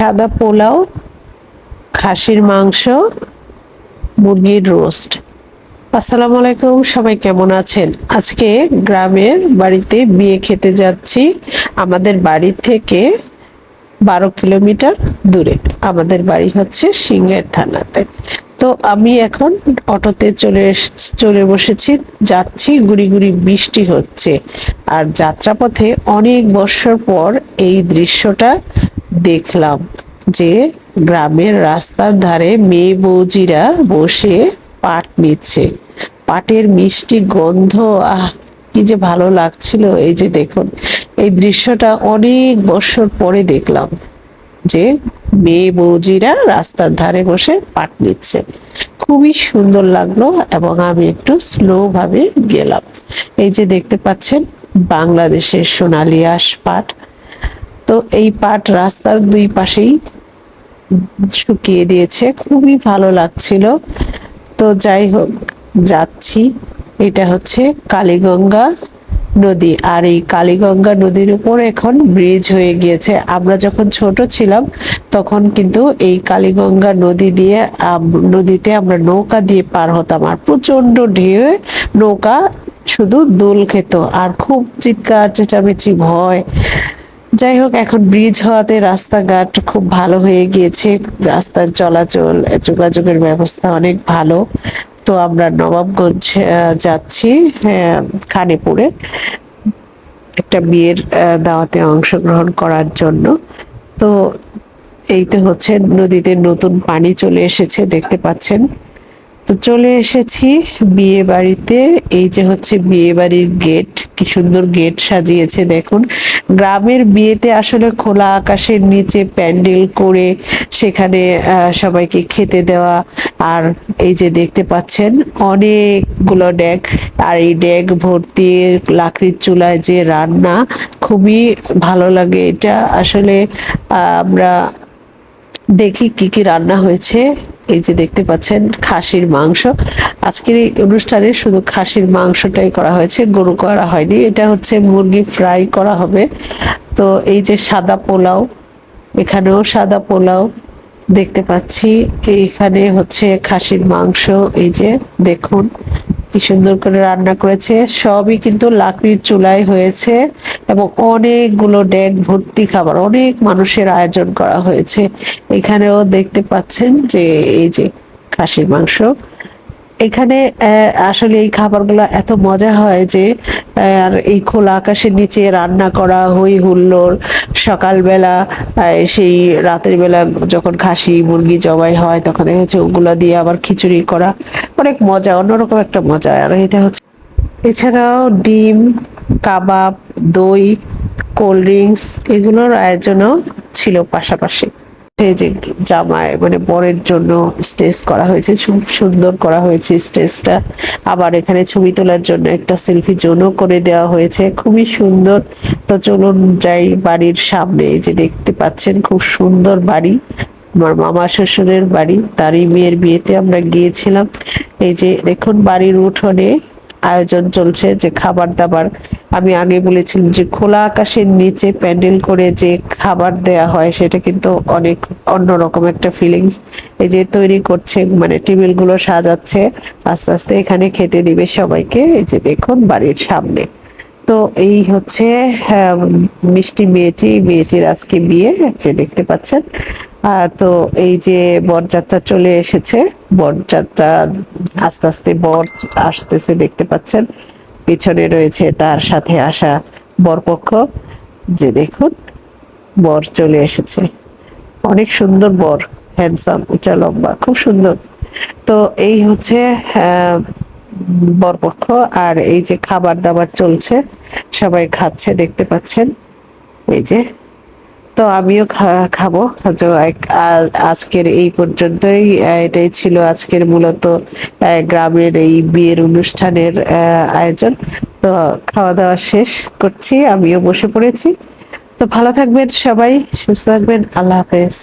সাদা পোলাও, খাসির মাংস, মুরগির রোস্ট। আসসালামু আলাইকুম, সবাই কেমন আছেন? আজকে গ্রামের বাড়িতে বিয়ে খেতে যাচ্ছি। আমাদের বাড়ি থেকে বারো কিলোমিটার দূরে। আমাদের বাড়ি হচ্ছে সিংহের থানাতে। তো আমি এখন অটোতে চলে চলে বসেছি। যাচ্ছি, গুড়ি গুড়ি বৃষ্টি হচ্ছে। আর যাত্রাপথে অনেক বছর পর এই দৃশ্যটা দেখলাম যে গ্রামের রাস্তার ধারে মেয়ে বৌজিরা বসে পাট নিচ্ছে। পাটের মিষ্টি গন্ধ, আহ, কি যে ভালো লাগছিল। এই যে দেখুন, এই দৃশ্যটা অনেক বছর পরে দেখলাম যে মেয়ে বৌজিরা রাস্তার ধারে বসে পাট নিচ্ছে। খুবই সুন্দর লাগল এবং আমি একটু স্লো ভাবে গেলাম। এই যে দেখতে পাচ্ছেন, বাংলাদেশের সোনালী আঁশ পাট। তো এই পাট রাস্তার দুই পাশেই শুকিয়ে দিয়েছে। খুবই ভালো লাগছিল। তো যাই হোক, যাচ্ছি। এটা হচ্ছে কালীগঙ্গা নদী। আর এই কালীগঙ্গা নদীর উপর এখন ব্রিজ হয়ে গিয়েছে। আমরা যখন ছোট ছিলাম, তখন কিন্তু এই কালীগঙ্গা নদী দিয়ে নদীতে আমরা নৌকা দিয়ে পার হতাম। আর প্রচণ্ড ঢেউ, নৌকা শুধু দোল খেত আর খুব চিৎকার, চেঁচামেচি, ভয় যাই হোক এখন ব্রিজ হওয়াতে রাস্তাঘাট খুব ভালো হয়ে গিয়েছে। রাস্তার চলাচল যোগাযোগের ব্যবস্থা অনেক ভালো। তো আমরা নবাবগঞ্জ যাচ্ছি আহ, খানেপুরে। একটা বিয়ের দাওয়াতে অংশগ্রহণ করার জন্য। তো এই তো হচ্ছে নদীতে নতুন পানি চলে এসেছে দেখতে পাচ্ছেন। তো চলে এসেছি বিয়ে বাড়িতে। এই যে হচ্ছে বিয়ে বাড়ির গেট, কি সুন্দর গেট সাজিয়েছে দেখুন। গ্রামের বিয়েতে আসলে খোলা আকাশের নিচে প্যান্ডেল করে সেখানে সবাইকে খেতে দেওয়া। আর এই যে দেখতে পাচ্ছেন অনেকগুলো ড্যাগ আর এই ড্যাগ ভর্তি লাকড়ির চুলায় যে রান্না, খুবই ভালো লাগে এটা। আসলে আমরা দেখি কি কি রান্না হয়েছে। এই যে দেখতে পাচ্ছেন, খাসির মাংস। আজকের এই অনুষ্ঠানে শুধু খাসির মাংসটাই করা হয়েছে, গরু করা হয়নি। এটা হচ্ছে মুরগি ফ্রাই করা হবে। তো এই যে সাদা পোলাও, এখানেও সাদা পোলাও দেখতে পাচ্ছি। এইখানে হচ্ছে খাসির মাংস, এই যে দেখুন। কি সুন্দর করে রান্না করেছে। সবই কিন্তু লাকড়ির চুলায় হয়েছে এবং অনেকগুলো ড্যাগ ভর্তি খাবার, অনেক মানুষের আয়োজন করা হয়েছে। এখানেও দেখতে পাচ্ছেন যে এই যে খাসির মাংস এখানে আসলে এই খাবারগুলো এত মজা হয় যে আর এই খোলা আকাশের নিচে রান্না করা হই হুল্লোড়, সকালবেলা সেই রাতের বেলা যখন খাসি, মুরগি জবাই হয়, তখন দেখা যাচ্ছে ওগুলা দিয়ে আবার খিচুড়ি করা। অনেক মজা, অন্যরকম একটা মজা। আর এটা হচ্ছে, এছাড়াও ডিম, কাবাব, দই, কোল্ড ড্রিঙ্কস, এগুলোর আয়োজনও ছিল পাশাপাশি। যে জামায় মানে বরের জন্য স্টেজ করা হয়েছে খুব সুন্দর করা হয়েছে স্টেজটা। আবার এখানে ছবি তোলার জন্য একটা সেলফি জোনও করে দেওয়া হয়েছে, খুবই সুন্দর। তো চলুন যাই বাড়ির সামনে যে দেখতে পাচ্ছেন খুব সুন্দর বাড়ি। আমার মামা শ্বশুরের বাড়ি, তারই মেয়ের বিয়েতে আমরা গিয়েছিলাম। এই যে দেখুন বাড়ির উঠোনে আয়োজন চলছে যে খাবার দাবার আমি আগে বলেছিলাম যে খোলা আকাশের নিচে প্যান্ডেল করে যে খাবার দেয়া হয় সেটা কিন্তু অনেক অন্যরকম একটা ফিলিংস এই যে তৈরি করছে মানে টেবিলগুলো সাজাচ্ছে আস্তে আস্তে এখানে খেতে দিবে সবাইকে। এই যে দেখুন বাড়ির সামনে। তো এই হচ্ছে আহ, মিষ্টি মেয়েটি মেয়েটির আজকে বিয়ে যে দেখতে পাচ্ছেন। তো এই যে বরযাত্রা চলে এসেছে বরযাত্রা আস্তে আস্তে বর আসতেছে, দেখতে পাচ্ছেন। পিছনে রয়েছে তার সাথে আসা বরপক্ষ। যে দেখুন, বর চলে এসেছে। অনেক সুন্দর বর হ্যান্ডসাম উঁচা, লম্বা, খুব সুন্দর। তো এই হচ্ছে বরপক্ষ। আর এই যে খাবার দাবার চলছে, সবাই খাচ্ছে, দেখতে পাচ্ছেন। এই যে তো আমিও খাব। তো আজকের এই পর্যন্তই। এটাই ছিল আজকের মূলত গ্রামের এই বিয়ের অনুষ্ঠানের আয়োজন। তো খাওয়া দাওয়া শেষ করছি, আমিও বসে পড়েছি। তো ভালো থাকবেন সবাই, সুস্থ থাকবেন। আল্লাহ হাফেজ।